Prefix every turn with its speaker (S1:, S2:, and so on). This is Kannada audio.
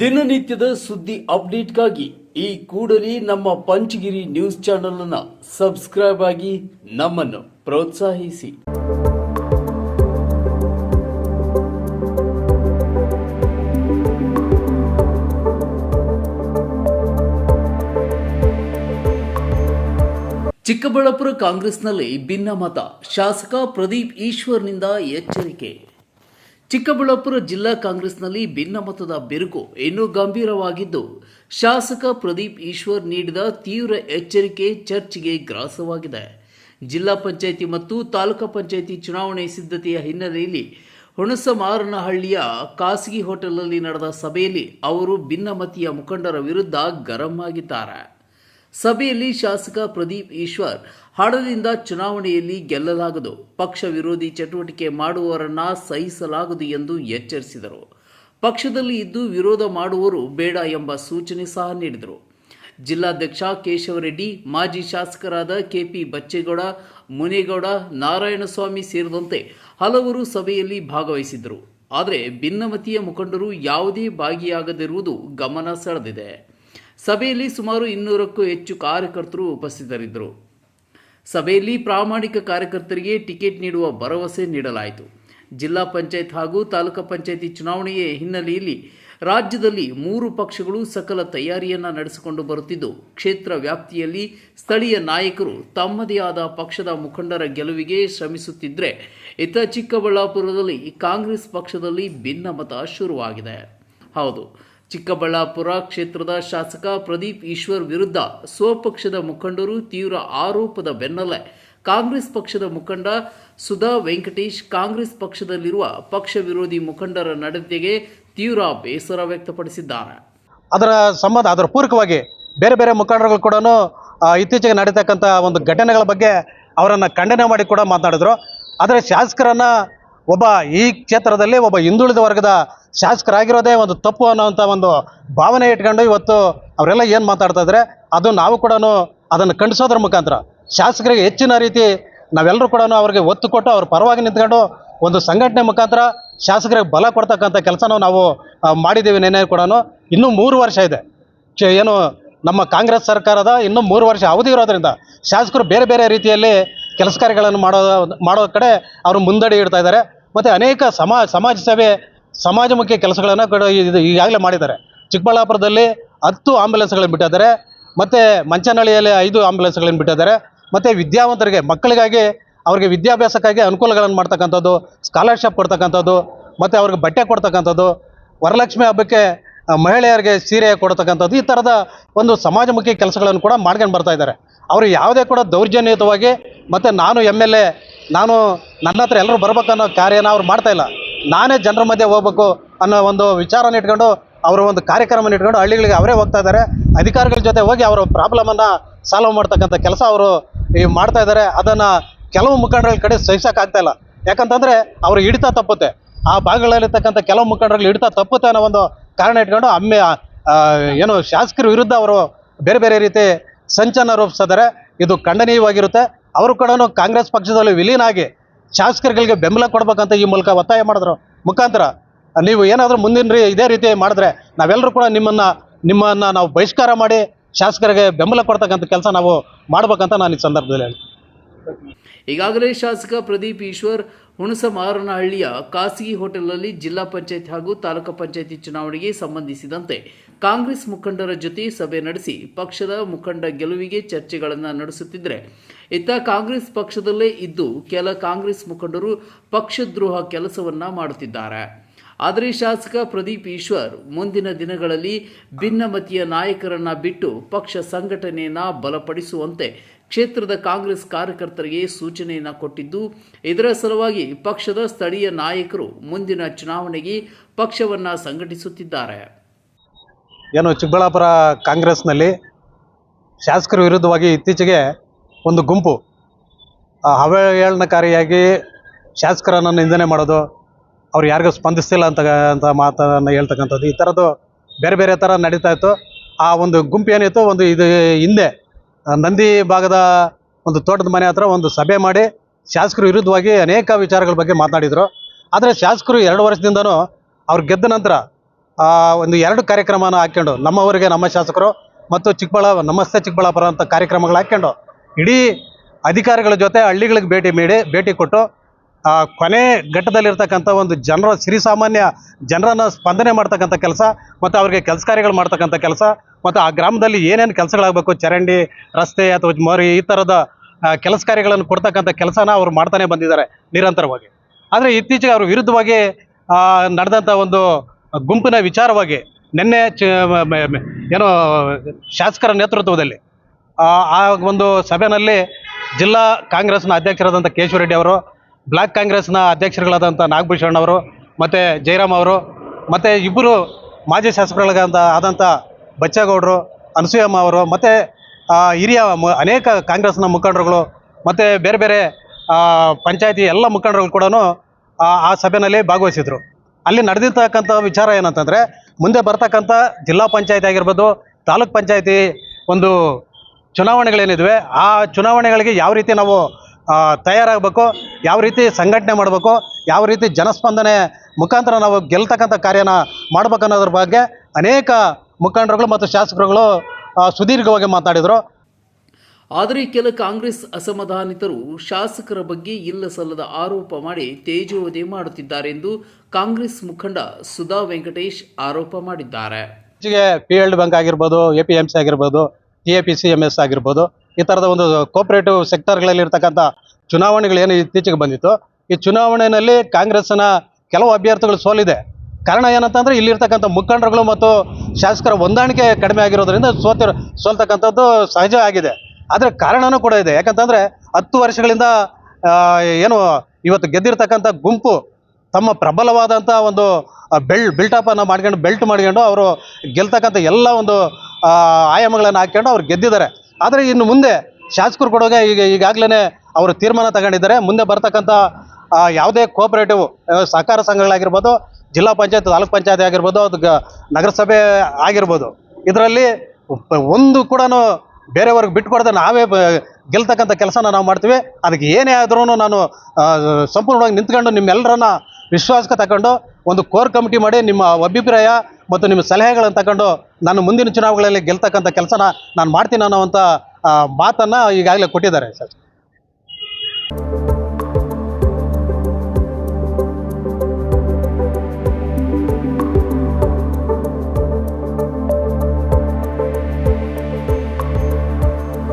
S1: ದಿನನಿತ್ಯದ ಸುದ್ದಿ ಅಪ್ಡೇಟ್ಗಾಗಿ ಈ ಕೂಡಲೇ ನಮ್ಮ ಪಂಚಗಿರಿ ನ್ಯೂಸ್ ಚಾನೆಲ್ ಅನ್ನು ಸಬ್ಸ್ಕ್ರೈಬ್ ಆಗಿ ನಮ್ಮನ್ನು ಪ್ರೋತ್ಸಾಹಿಸಿ. ಚಿಕ್ಕಬಳ್ಳಾಪುರ ಕಾಂಗ್ರೆಸ್ನಲ್ಲಿ ಭಿನ್ನಮತ. ಶಾಸಕ ಪ್ರದೀಪ್ ಈಶ್ವರ್ನಿಂದ ಎಚ್ಚರಿಕೆ. ಚಿಕ್ಕಬಳ್ಳಾಪುರ ಜಿಲ್ಲಾ ಕಾಂಗ್ರೆಸ್ನಲ್ಲಿ ಭಿನ್ನಮತದ ಬಿರುಕು ಇನ್ನೂ ಗಂಭೀರವಾಗಿದ್ದು, ಶಾಸಕ ಪ್ರದೀಪ್ ಈಶ್ವರ್ ನೀಡಿದ ತೀವ್ರ ಎಚ್ಚರಿಕೆ ಚರ್ಚೆಗೆ ಗ್ರಾಸವಾಗಿದೆ. ಜಿಲ್ಲಾ ಪಂಚಾಯಿತಿ ಮತ್ತು ತಾಲೂಕಾ ಪಂಚಾಯಿತಿ ಚುನಾವಣೆ ಸಿದ್ಧತೆಯ ಹಿನ್ನೆಲೆಯಲ್ಲಿ ಹುಣಸಮಾರನಹಳ್ಳಿಯ ಖಾಸಗಿ ಹೋಟೆಲ್ನಲ್ಲಿ ನಡೆದ ಸಭೆಯಲ್ಲಿ ಅವರು ಭಿನ್ನಮತೀಯ ಮುಖಂಡರ ವಿರುದ್ಧ ಗರಂ ಆಗಿದ್ದಾರೆ. ಸಭೆಯಲ್ಲಿ ಶಾಸಕ ಪ್ರದೀಪ್ ಈಶ್ವರ್ ಹಣದಿಂದ ಚುನಾವಣೆಯಲ್ಲಿ ಗೆಲ್ಲಲಾಗದು, ಪಕ್ಷ ವಿರೋಧಿ ಚಟುವಟಿಕೆ ಮಾಡುವವರನ್ನ ಸಹಿಸಲಾಗದು ಎಂದು ಎಚ್ಚರಿಸಿದರು. ಪಕ್ಷದಲ್ಲಿ ಇದ್ದು ವಿರೋಧ ಮಾಡುವವರು ಬೇಡ ಎಂಬ ಸೂಚನೆ ಸಹ ನೀಡಿದರು. ಜಿಲ್ಲಾಧ್ಯಕ್ಷ ಕೇಶವರೆಡ್ಡಿ, ಮಾಜಿ ಶಾಸಕರಾದ ಕೆಪಿ ಬಚ್ಚೇಗೌಡ, ಮುನೇಗೌಡ, ನಾರಾಯಣಸ್ವಾಮಿ ಸೇರಿದಂತೆ ಹಲವರು ಸಭೆಯಲ್ಲಿ ಭಾಗವಹಿಸಿದ್ದರು. ಆದರೆ ಭಿನ್ನಮತೀಯ ಮುಖಂಡರು ಯಾವುದೇ ಭಾಗಿಯಾಗದಿರುವುದು ಗಮನ ಸೆಳೆದಿದೆ. ಸಭೆಯಲ್ಲಿ ಸುಮಾರು ಇನ್ನೂರಕ್ಕೂ ಹೆಚ್ಚು ಕಾರ್ಯಕರ್ತರು ಉಪಸ್ಥಿತರಿದ್ದರು. ಸಭೆಯಲ್ಲಿ ಪ್ರಾಮಾಣಿಕ ಕಾರ್ಯಕರ್ತರಿಗೆ ಟಿಕೆಟ್ ನೀಡುವ ಭರವಸೆ ನೀಡಲಾಯಿತು. ಜಿಲ್ಲಾ ಪಂಚಾಯತ್ ಹಾಗೂ ತಾಲೂಕು ಪಂಚಾಯತಿ ಚುನಾವಣೆಯ ಹಿನ್ನೆಲೆಯಲ್ಲಿ ರಾಜ್ಯದಲ್ಲಿ ಮೂರು ಪಕ್ಷಗಳು ಸಕಲ ತಯಾರಿಯನ್ನ ನಡೆಸಿಕೊಂಡು ಬರುತ್ತಿದ್ದು, ಕ್ಷೇತ್ರ ವ್ಯಾಪ್ತಿಯಲ್ಲಿ ಸ್ಥಳೀಯ ನಾಯಕರು ತಮ್ಮದೇ ಆದ ಪಕ್ಷದ ಮುಖಂಡರ ಗೆಲುವಿಗೆ ಶ್ರಮಿಸುತ್ತಿದ್ದರೆ ಇತ್ತ ಚಿಕ್ಕಬಳ್ಳಾಪುರದಲ್ಲಿ ಕಾಂಗ್ರೆಸ್ ಪಕ್ಷದಲ್ಲಿ ಭಿನ್ನಮತ ಶುರುವಾಗಿದೆ. ಹೌದು ಚಿಕ್ಕಬಳ್ಳಾಪುರ ಕ್ಷೇತ್ರದ ಶಾಸಕ ಪ್ರದೀಪ್ ಈಶ್ವರ್ ವಿರುದ್ಧ ಸ್ವಪಕ್ಷದ ಮುಖಂಡರು ತೀವ್ರ ಆರೋಪದ ಬೆನ್ನಲ್ಲೇ ಕಾಂಗ್ರೆಸ್ ಪಕ್ಷದ ಮುಖಂಡ ಸುಧಾ ವೆಂಕಟೇಶ್ ಕಾಂಗ್ರೆಸ್ ಪಕ್ಷದಲ್ಲಿರುವ ಪಕ್ಷ ವಿರೋಧಿ ಮುಖಂಡರ ನಡತೆಗೆ ತೀವ್ರ ಬೇಸರ ವ್ಯಕ್ತಪಡಿಸಿದ್ದಾರೆ.
S2: ಅದರ ಸಂಬಂಧ ಅದರ ಪೂರಕವಾಗಿ ಬೇರೆ ಬೇರೆ ಮುಖಂಡರುಗಳು ಕೂಡ ಇತ್ತೀಚೆಗೆ ನಡೀತಕ್ಕಂಥ ಒಂದು ಘಟನೆಗಳ ಬಗ್ಗೆ ಅವರನ್ನು ಖಂಡನೆ ಮಾಡಿ ಕೂಡ ಮಾತನಾಡಿದರು. ಆದರೆ ಶಾಸಕರನ್ನು ಒಬ್ಬ ಈ ಕ್ಷೇತ್ರದಲ್ಲಿ ಒಬ್ಬ ಹಿಂದುಳಿದ ವರ್ಗದ ಶಾಸಕರಾಗಿರೋದೇ ಒಂದು ತಪ್ಪು ಅನ್ನೋವಂಥ ಒಂದು ಭಾವನೆ ಇಟ್ಕೊಂಡು ಇವತ್ತು ಅವರೆಲ್ಲ ಏನು ಮಾತಾಡ್ತಾ ಇದ್ದಾರೆ ಅದು ನಾವು ಕೂಡ ಅದನ್ನು ಖಂಡಿಸೋದ್ರ ಮುಖಾಂತರ. ಶಾಸಕರಿಗೆ ಹೆಚ್ಚಿನ ರೀತಿ ನಾವೆಲ್ಲರೂ ಕೂಡ ಅವ್ರಿಗೆ ಒತ್ತು ಕೊಟ್ಟು ಅವ್ರ ಪರವಾಗಿ ನಿಂತ್ಕೊಂಡು ಒಂದು ಸಂಘಟನೆ ಮುಖಾಂತರ ಶಾಸಕರಿಗೆ ಬಲ ಕೊಡ್ತಕ್ಕಂಥ ಕೆಲಸನೂ ನಾವು ಮಾಡಿದ್ದೀವಿ ನೆನೆ ಕೂಡ ಇನ್ನೂ ಮೂರು ವರ್ಷ ಇದೆ. ಏನು ನಮ್ಮ ಕಾಂಗ್ರೆಸ್ ಸರ್ಕಾರದ ಇನ್ನೂ ಮೂರು ವರ್ಷ ಅವಧಿ ಇರೋದ್ರಿಂದ ಶಾಸಕರು ಬೇರೆ ಬೇರೆ ರೀತಿಯಲ್ಲಿ ಕೆಲಸ ಕಾರ್ಯಗಳನ್ನು ಮಾಡೋ ಮಾಡೋ ಕಡೆ ಅವರು ಮುಂದಡಿ ಇಡ್ತಾ ಇದ್ದಾರೆ. ಮತ್ತು ಅನೇಕ ಸಮಾ ಸಮಾಜ ಸೇವೆ ಸಮಾಜಮುಖಿ ಕೆಲಸಗಳನ್ನು ಕೂಡ ಈಗಾಗಲೇ ಮಾಡಿದ್ದಾರೆ. ಚಿಕ್ಕಬಳ್ಳಾಪುರದಲ್ಲಿ ಹತ್ತು ಆಂಬ್ಯುಲೆನ್ಸ್ಗಳನ್ನು ಬಿಟ್ಟಿದ್ದಾರೆ. ಮತ್ತು ಮಂಚನಹಳ್ಳಿಯಲ್ಲಿ ಐದು ಆಂಬ್ಯುಲೆನ್ಸ್ಗಳನ್ನು ಬಿಟ್ಟಿದ್ದಾರೆ. ಮತ್ತು ವಿದ್ಯಾವಂತರಿಗೆ, ಮಕ್ಕಳಿಗಾಗಿ ಅವ್ರಿಗೆ ವಿದ್ಯಾಭ್ಯಾಸಕ್ಕಾಗಿ ಅನುಕೂಲಗಳನ್ನು ಮಾಡ್ತಕ್ಕಂಥದ್ದು ಸ್ಕಾಲರ್ಶಿಪ್ ಕೊಡ್ತಕ್ಕಂಥದ್ದು, ಮತ್ತು ಅವ್ರಿಗೆ ಬಟ್ಟೆ ಕೊಡ್ತಕ್ಕಂಥದ್ದು, ವರಲಕ್ಷ್ಮಿ ಹಬ್ಬಕ್ಕೆ ಮಹಿಳೆಯರಿಗೆ ಸೀರೆ ಕೊಡ್ತಕ್ಕಂಥದ್ದು, ಈ ಥರದ ಒಂದು ಸಮಾಜಮುಖಿ ಕೆಲಸಗಳನ್ನು ಕೂಡ ಮಾಡ್ಕೊಂಡು ಬರ್ತಾ ಇದ್ದಾರೆ. ಅವರು ಯಾವುದೇ ಕೂಡ ದೌರ್ಜನ್ಯಯುತವಾಗಿ, ಮತ್ತು ನಾನು ಎಂ ಎಲ್ ಎ, ನಾನು ನನ್ನ ಹತ್ರ ಎಲ್ಲರೂ ಬರ್ಬೇಕನ್ನೋ ಕಾರ್ಯನ ಅವ್ರು ಮಾಡ್ತಾ ಇಲ್ಲ. ನಾನೇ ಜನರ ಮಧ್ಯೆ ಹೋಗ್ಬೇಕು ಅನ್ನೋ ಒಂದು ವಿಚಾರನ ಇಟ್ಕೊಂಡು ಅವರ ಒಂದು ಕಾರ್ಯಕ್ರಮನ ಇಟ್ಕೊಂಡು ಹಳ್ಳಿಗಳಿಗೆ ಅವರೇ ಹೋಗ್ತಾ ಇದ್ದಾರೆ. ಅಧಿಕಾರಿಗಳ ಜೊತೆ ಹೋಗಿ ಅವರ ಪ್ರಾಬ್ಲಮನ್ನು ಸಾಲ್ವ್ ಮಾಡ್ತಕ್ಕಂಥ ಕೆಲಸ ಅವರು ಈ ಮಾಡ್ತಾ ಇದ್ದಾರೆ. ಅದನ್ನು ಕೆಲವು ಮುಖಂಡರ ಕಡೆ ಸಹಿಸೋಕ್ಕಾಗ್ತಾ ಇಲ್ಲ. ಯಾಕಂತಂದರೆ ಅವರು ಹಿಡಿತಾ ತಪ್ಪುತ್ತೆ. ಆ ಭಾಗಗಳಲ್ಲಿರ್ತಕ್ಕಂಥ ಕೆಲವು ಮುಖಂಡರಲ್ಲಿ ಹಿಡಿತಾ ತಪ್ಪುತ್ತೆ ಅನ್ನೋ ಒಂದು ಕಾರಣ ಇಟ್ಕೊಂಡು ಅಮ್ಮೆ ಏನು ಶಾಸಕರ ವಿರುದ್ಧ ಅವರು ಬೇರೆ ಬೇರೆ ರೀತಿ ಸಂಚನ ರೂಪಿಸಿದ್ದಾರೆ. ಇದು ಖಂಡನೀಯವಾಗಿರುತ್ತೆ. ಅವರು ಕೂಡ ಕಾಂಗ್ರೆಸ್ ಪಕ್ಷದಲ್ಲಿ ವಿಲೀನ ಆಗಿ ಶಾಸಕರುಗಳಿಗೆ ಬೆಂಬಲ ಕೊಡ್ಬೇಕಂತ ಈ ಮೂಲಕ ಒತ್ತಾಯ ಮಾಡಿದ್ರು. ಮುಖಾಂತರ ನೀವು ಏನಾದರೂ ಮುಂದಿನ ರೀ ಇದೇ ರೀತಿ ಮಾಡಿದ್ರೆ ನಾವೆಲ್ಲರೂ ಕೂಡ ನಿಮ್ಮನ್ನು ನಿಮ್ಮನ್ನು ನಾವು ಬಹಿಷ್ಕಾರ ಮಾಡಿ ಶಾಸಕರಿಗೆ ಬೆಂಬಲ ಕೊಡ್ತಕ್ಕಂಥ ಕೆಲಸ ನಾವು ಮಾಡ್ಬೇಕಂತ ನಾನು ಈ ಸಂದರ್ಭದಲ್ಲಿ ಹೇಳಿ.
S1: ಈಗಾಗಲೇ ಶಾಸಕ ಪ್ರದೀಪ್ ಈಶ್ವರ್ ಹುಣಸಮಾರನಹಳ್ಳಿಯ ಖಾಸಗಿ ಹೋಟೆಲ್ನಲ್ಲಿ ಜಿಲ್ಲಾ ಪಂಚಾಯತ್ ಹಾಗೂ ತಾಲೂಕು ಪಂಚಾಯತಿ ಚುನಾವಣೆಗೆ ಸಂಬಂಧಿಸಿದಂತೆ ಕಾಂಗ್ರೆಸ್ ಮುಖಂಡರ ಜೊತೆ ಸಭೆ ನಡೆಸಿ ಪಕ್ಷದ ಮುಖಂಡ ಗೆಲುವಿಗೆ ಚರ್ಚೆಗಳನ್ನು ನಡೆಸುತ್ತಿದ್ದರೆ ಇತ್ತ ಕಾಂಗ್ರೆಸ್ ಪಕ್ಷದಲ್ಲೇ ಇದ್ದು ಕೆಲ ಕಾಂಗ್ರೆಸ್ ಮುಖಂಡರು ಪಕ್ಷದ್ರೋಹ ಕೆಲಸವನ್ನ ಮಾಡುತ್ತಿದ್ದಾರೆ. ಆದರೆ ಶಾಸಕ ಪ್ರದೀಪ್ ಈಶ್ವರ್ ಮುಂದಿನ ದಿನಗಳಲ್ಲಿ ಭಿನ್ನಮತೀಯ ನಾಯಕರನ್ನ ಬಿಟ್ಟು ಪಕ್ಷ ಸಂಘಟನೆಯನ್ನು ಬಲಪಡಿಸುವಂತೆ ಕ್ಷೇತ್ರದ ಕಾಂಗ್ರೆಸ್ ಕಾರ್ಯಕರ್ತರಿಗೆ ಸೂಚನೆಯನ್ನು ಕೊಟ್ಟಿದ್ದು, ಇದರ ಸಲುವಾಗಿ ಪಕ್ಷದ ಸ್ಥಳೀಯ ನಾಯಕರು ಮುಂದಿನ ಚುನಾವಣೆಗೆ ಪಕ್ಷವನ್ನ ಸಂಘಟಿಸುತ್ತಿದ್ದಾರೆ.
S2: ಏನು ಚಿಕ್ಕಬಳ್ಳಾಪುರ ಕಾಂಗ್ರೆಸ್ನಲ್ಲಿ ಶಾಸಕರ ವಿರುದ್ಧವಾಗಿ ಇತ್ತೀಚೆಗೆ ಒಂದು ಗುಂಪು ಅವಹೇಳನಕಾರಿಯಾಗಿ ಶಾಸಕರನ್ನು ನಿಂದನೆ ಮಾಡೋದು, ಅವ್ರು ಯಾರಿಗೂ ಸ್ಪಂದಿಸ್ತಿಲ್ಲ ಅಂತ ಅಂತ ಮಾತನ್ನು ಹೇಳ್ತಕ್ಕಂಥದ್ದು, ಈ ಥರದ್ದು ಬೇರೆ ಬೇರೆ ಥರ ನಡೀತಾ ಇತ್ತು. ಆ ಒಂದು ಗುಂಪು ಏನಿತ್ತು, ಒಂದು ಇದು ಹಿಂದೆ ನಂದಿ ಭಾಗದ ಒಂದು ತೋಟದ ಮನೆ ಹತ್ರ ಒಂದು ಸಭೆ ಮಾಡಿ ಶಾಸಕರು ವಿರುದ್ಧವಾಗಿ ಅನೇಕ ವಿಚಾರಗಳ ಬಗ್ಗೆ ಮಾತನಾಡಿದರು. ಆದರೆ ಶಾಸಕರು ಎರಡು ವರ್ಷದಿಂದನೂ ಅವ್ರು ಗೆದ್ದ ನಂತರ ಆ, ಒಂದು ಎರಡು ಕಾರ್ಯಕ್ರಮನ ಹಾಕ್ಕೊಂಡು ನಮ್ಮವರಿಗೆ ನಮ್ಮ ಶಾಸಕರು ಮತ್ತು ಚಿಕ್ಕಬಳ್ಳಾ ನಮಸ್ತೆ ಚಿಕ್ಕಬಳ್ಳಾಪುರ ಅಂತ ಕಾರ್ಯಕ್ರಮಗಳು ಹಾಕ್ಕೊಂಡು ಇಡೀ ಅಧಿಕಾರಿಗಳ ಜೊತೆ ಹಳ್ಳಿಗಳಿಗೆ ಭೇಟಿ ಮಾಡಿ ಭೇಟಿ ಕೊಟ್ಟು ಆ, ಕೊನೆ ಘಟ್ಟದಲ್ಲಿರ್ತಕ್ಕಂಥ ಒಂದು ಜನರ ಸಿರಿಸಾಮಾನ್ಯ ಜನರನ್ನು ಸ್ಪಂದನೆ ಮಾಡ್ತಕ್ಕಂಥ ಕೆಲಸ ಮತ್ತು ಅವರಿಗೆ ಕೆಲಸ ಕಾರ್ಯಗಳು ಮಾಡ್ತಕ್ಕಂಥ ಕೆಲಸ ಮತ್ತು ಆ ಗ್ರಾಮದಲ್ಲಿ ಏನೇನು ಕೆಲಸಗಳಾಗಬೇಕು ಚರಂಡಿ ರಸ್ತೆ ಅಥವಾ ಮರಿ ಈ ಥರದ ಕೆಲಸ ಕಾರ್ಯಗಳನ್ನು ಕೊಡ್ತಕ್ಕಂಥ ಕೆಲಸನ ಅವರು ಮಾಡ್ತಾನೆ ಬಂದಿದ್ದಾರೆ ನಿರಂತರವಾಗಿ. ಆದರೆ ಇತ್ತೀಚೆಗೆ ಅವ್ರ ವಿರುದ್ಧವಾಗಿ ನಡೆದಂಥ ಒಂದು ಗುಂಪಿನ ವಿಚಾರವಾಗಿ ನಿನ್ನೆ ಚ ಏನೋ ಶಾಸಕರ ನೇತೃತ್ವದಲ್ಲಿ, ಆ ಒಂದು ಸಭೆಯಲ್ಲಿ ಜಿಲ್ಲಾ ಕಾಂಗ್ರೆಸ್ನ ಅಧ್ಯಕ್ಷರಾದಂಥ ಕೇಶವರೆಡ್ಡಿ ಅವರು, ಬ್ಲಾಕ್ ಕಾಂಗ್ರೆಸ್ನ ಅಧ್ಯಕ್ಷರುಗಳಾದಂಥ ನಾಗಭೂಷಣ್ ಅವರು, ಮತ್ತು ಜಯರಾಮ್ ಅವರು, ಮತ್ತು ಇಬ್ಬರು ಮಾಜಿ ಶಾಸಕರುಗಳಾದಂಥ ಆದಂಥ ಬಚ್ಚೇಗೌಡರು, ಅನಸೂಯಮ್ಮ ಅವರು, ಮತ್ತು ಹಿರಿಯ ಅನೇಕ ಕಾಂಗ್ರೆಸ್ನ ಮುಖಂಡರುಗಳು, ಮತ್ತು ಬೇರೆ ಬೇರೆ ಪಂಚಾಯತಿ ಎಲ್ಲ ಮುಖಂಡರುಗಳು ಕೂಡ ಆ ಸಭೆಯಲ್ಲಿ ಭಾಗವಹಿಸಿದರು. ಅಲ್ಲಿ ನಡೆದಿರ್ತಕ್ಕಂಥ ವಿಚಾರ ಏನಂತಂದರೆ, ಮುಂದೆ ಬರ್ತಕ್ಕಂಥ ಜಿಲ್ಲಾ ಪಂಚಾಯತಿ ಆಗಿರ್ಬೋದು, ತಾಲೂಕ್ ಪಂಚಾಯತಿ ಒಂದು ಚುನಾವಣೆಗಳೇನಿದ್ವೆ, ಆ ಚುನಾವಣೆಗಳಿಗೆ ಯಾವ ರೀತಿ ನಾವು ತಯಾರಾಗಬೇಕು, ಯಾವ ರೀತಿ ಸಂಘಟನೆ ಮಾಡಬೇಕು, ಯಾವ ರೀತಿ ಜನಸ್ಪಂದನೆ ಮುಖಾಂತರ ನಾವು ಗೆಲ್ತಕ್ಕಂಥ ಕಾರ್ಯನ ಮಾಡ್ಬೇಕು ಅನ್ನೋದ್ರ ಬಗ್ಗೆ ಅನೇಕ ಮುಖಂಡರುಗಳು ಮತ್ತು ಶಾಸಕರುಗಳು ಸುದೀರ್ಘವಾಗಿ ಮಾತಾಡಿದರು.
S1: ಆದರೆ ಕೆಲ ಕಾಂಗ್ರೆಸ್ ಅಸಮಾಧಾನಿತರು ಶಾಸಕರ ಬಗ್ಗೆ ಇಲ್ಲ ಸಲ್ಲದ ಆರೋಪ ಮಾಡಿ ತೇಜೋವಧೆ ಮಾಡುತ್ತಿದ್ದಾರೆ ಎಂದು ಕಾಂಗ್ರೆಸ್ ಮುಖಂಡ ಸುಧಾ ವೆಂಕಟೇಶ್ ಆರೋಪ ಮಾಡಿದ್ದಾರೆ.
S2: ಪಿ ಎಲ್ ಬ್ಯಾಂಕ್ ಆಗಿರ್ಬೋದು ಎ ಪಿ ಎಂ ಸಿ ಆಗಿರ್ಬೋದು T A P C M S ಆಗಿರ್ಬೋದು, ಈ ಥರದ ಒಂದು ಕೋಪರೇಟಿವ್ ಸೆಕ್ಟರ್ಗಳಲ್ಲಿ ಇರ್ತಕ್ಕಂಥ ಚುನಾವಣೆಗಳು ಏನು ಇತ್ತೀಚೆಗೆ ಬಂದಿತ್ತು. ಈ ಚುನಾವಣೆಯಲ್ಲಿ ಕಾಂಗ್ರೆಸ್ನ ಕೆಲವು ಅಭ್ಯರ್ಥಿಗಳು ಸೋಲಿದೆ. ಕಾರಣ ಏನಂತಂದ್ರೆ ಇಲ್ಲಿರ್ತಕ್ಕಂಥ ಮುಖಂಡರುಗಳು ಮತ್ತು ಶಾಸಕರ ಹೊಂದಾಣಿಕೆ ಕಡಿಮೆ ಆಗಿರೋದ್ರಿಂದ ಸೋತಿರೋ, ಸೋಲ್ತಕ್ಕಂಥದ್ದು ಸಹಜ ಆಗಿದೆ. ಆದರೆ ಕಾರಣನೂ ಕೂಡ ಇದೆ. ಯಾಕಂತಂದ್ರೆ ಹತ್ತು ವರ್ಷಗಳಿಂದ ಏನು ಇವತ್ತು ಗೆದ್ದಿರ್ತಕ್ಕಂಥ ಗುಂಪು ತಮ್ಮ ಪ್ರಬಲವಾದಂಥ ಒಂದು ಬೆಲ್ ಬಿಲ್ಟಪನ್ನು ಮಾಡ್ಕೊಂಡು ಬೆಲ್ಟ್ ಮಾಡ್ಕೊಂಡು ಅವರು ಗೆಲ್ತಕ್ಕಂಥ ಎಲ್ಲ ಒಂದು ಆಯಾಮಗಳನ್ನು ಹಾಕ್ಕೊಂಡು ಅವ್ರು ಗೆದ್ದಿದ್ದಾರೆ. ಆದರೆ ಇನ್ನು ಮುಂದೆ ಶಾಸಕರು ಕೊಡೋಗೆ ಈಗ ಈಗಾಗಲೇ ಅವರು ತೀರ್ಮಾನ ತಗೊಂಡಿದ್ದಾರೆ. ಮುಂದೆ ಬರ್ತಕ್ಕಂಥ ಯಾವುದೇ ಕೋಆಪರೇಟಿವ್ ಸಹಕಾರ ಸಂಘಗಳಾಗಿರ್ಬೋದು, ಜಿಲ್ಲಾ ಪಂಚಾಯತ್, ತಾಲೂಕು ಪಂಚಾಯತ್ ಆಗಿರ್ಬೋದು, ಅದು ನಗರಸಭೆ ಆಗಿರ್ಬೋದು, ಇದರಲ್ಲಿ ಒಂದು ಕೂಡ ಬೇರೆಯವ್ರಿಗೆ ಬಿಟ್ಕೊಡದೆ ನಾವೇ ಗೆಲ್ತಕ್ಕಂಥ ಕೆಲಸನ ನಾವು ಮಾಡ್ತೀವಿ. ಅದಕ್ಕೆ ಏನೇ ಆದ್ರೂ ನಾನು ಸಂಪೂರ್ಣವಾಗಿ ನಿಂತ್ಕೊಂಡು ನಿಮ್ಮೆಲ್ಲರನ್ನ ವಿಶ್ವಾಸಕ್ಕೆ ತಗೊಂಡು ಒಂದು ಕೋರ್ ಕಮಿಟಿ ಮಾಡಿ ನಿಮ್ಮ ಅಭಿಪ್ರಾಯ ಮತ್ತು ನಿಮ್ಮ ಸಲಹೆಗಳನ್ನು ತಗೊಂಡು ನಾನು ಮುಂದಿನ ಚುನಾವಣೆಗಳಲ್ಲಿ ಗೆಲ್ತಕ್ಕಂಥ ಕೆಲಸನ ನಾನು ಮಾಡ್ತೀನಿ ಅನ್ನೋವಂಥ ಮಾತನ್ನು ಈಗಾಗಲೇ ಕೊಟ್ಟಿದ್ದಾರೆ ಸರ್.